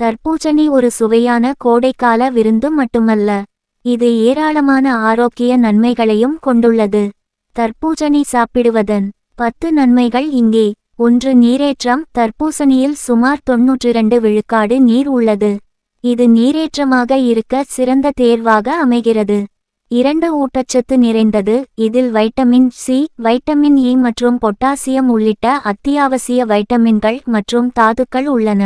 தர்பூசணி ஒரு சுவையான கோடைக்கால விருந்து மட்டுமல்ல இது ஏராளமான ஆரோக்கிய நன்மைகளையும் கொண்டுள்ளது. தர்பூசணி சாப்பிடுவதன் பத்து நன்மைகள் இங்கே. ஒன்று நீரேற்றம். தர்பூசணியில் சுமார் தொன்னூற்றிரண்டு விழுக்காடு நீர் உள்ளது. இது நீரேற்றமாக இருக்க சிறந்த தேர்வாக அமைகிறது. இரண்டு ஊட்டச்சத்து நிறைந்தது. இதில் வைட்டமின் சி வைட்டமின் இ மற்றும் பொட்டாசியம் உள்ளிட்ட அத்தியாவசிய வைட்டமின்கள் மற்றும் தாதுக்கள் உள்ளன.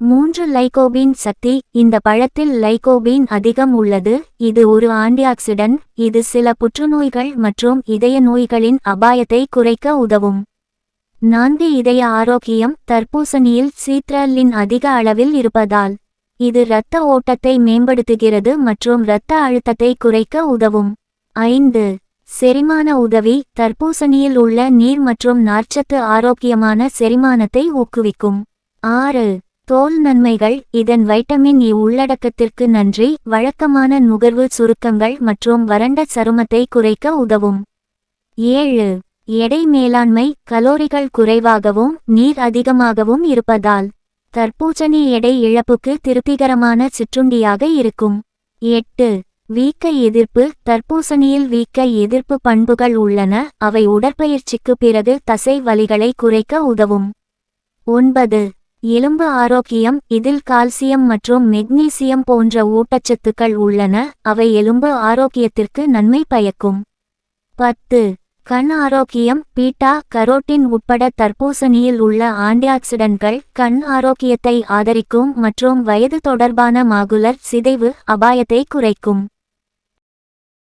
மூன்று லைகோபீன் சக்தி. இந்த பழத்தில் லைகோபீன் அதிகம் உள்ளது. இது ஒரு ஆன்டிஆக்சிடன்ட். இது சில புற்றுநோய்கள் மற்றும் இதய நோய்களின் அபாயத்தை குறைக்க உதவும். நான்கு இதய ஆரோக்கியம். தர்பூசணியில் சீத்ரலின் அதிக அளவில் இருப்பதால் இது இரத்த ஓட்டத்தை மேம்படுத்துகிறது மற்றும் இரத்த அழுத்தத்தை குறைக்க உதவும். ஐந்து செரிமான உதவி. தர்பூசணியில் உள்ள நீர் மற்றும் நார்ச்சத்து ஆரோக்கியமான செரிமானத்தை ஊக்குவிக்கும். ஆறு தோல் நன்மைகள் இதன் வைட்டமின் இ உள்ளடக்கத்திற்கு நன்றி வழக்கமான நுகர்வு சுருக்கங்கள் மற்றும் வறண்ட சருமத்தை குறைக்க உதவும். ஏழு எடை மேலாண்மை கலோரிகள் குறைவாகவும் நீர் அதிகமாகவும் இருப்பதால் தற்பூசணி எடை இழப்புக்கு திருப்திகரமான சிற்றுண்டியாக இருக்கும். எட்டு வீக்க எதிர்ப்பு தர்பூசணியில் வீக்க எதிர்ப்பு பண்புகள் உள்ளன அவை உடற்பயிற்சிக்கு பிறகு தசை வலிகளை குறைக்க உதவும். ஒன்பது எலும்பு ஆரோக்கியம் இதில் கால்சியம் மற்றும் மெக்னீசியம் போன்ற ஊட்டச்சத்துக்கள் உள்ளன. அவை எலும்பு ஆரோக்கியத்திற்கு நன்மை பயக்கும். பத்து கண் ஆரோக்கியம் பீட்டா கரோட்டின் உட்பட தர்பூசணியில் உள்ள ஆன்டிஆக்சிடன்ட்கள் கண் ஆரோக்கியத்தை ஆதரிக்கும் மற்றும் வயது தொடர்பான மாகுலர் சிதைவு அபாயத்தை குறைக்கும்.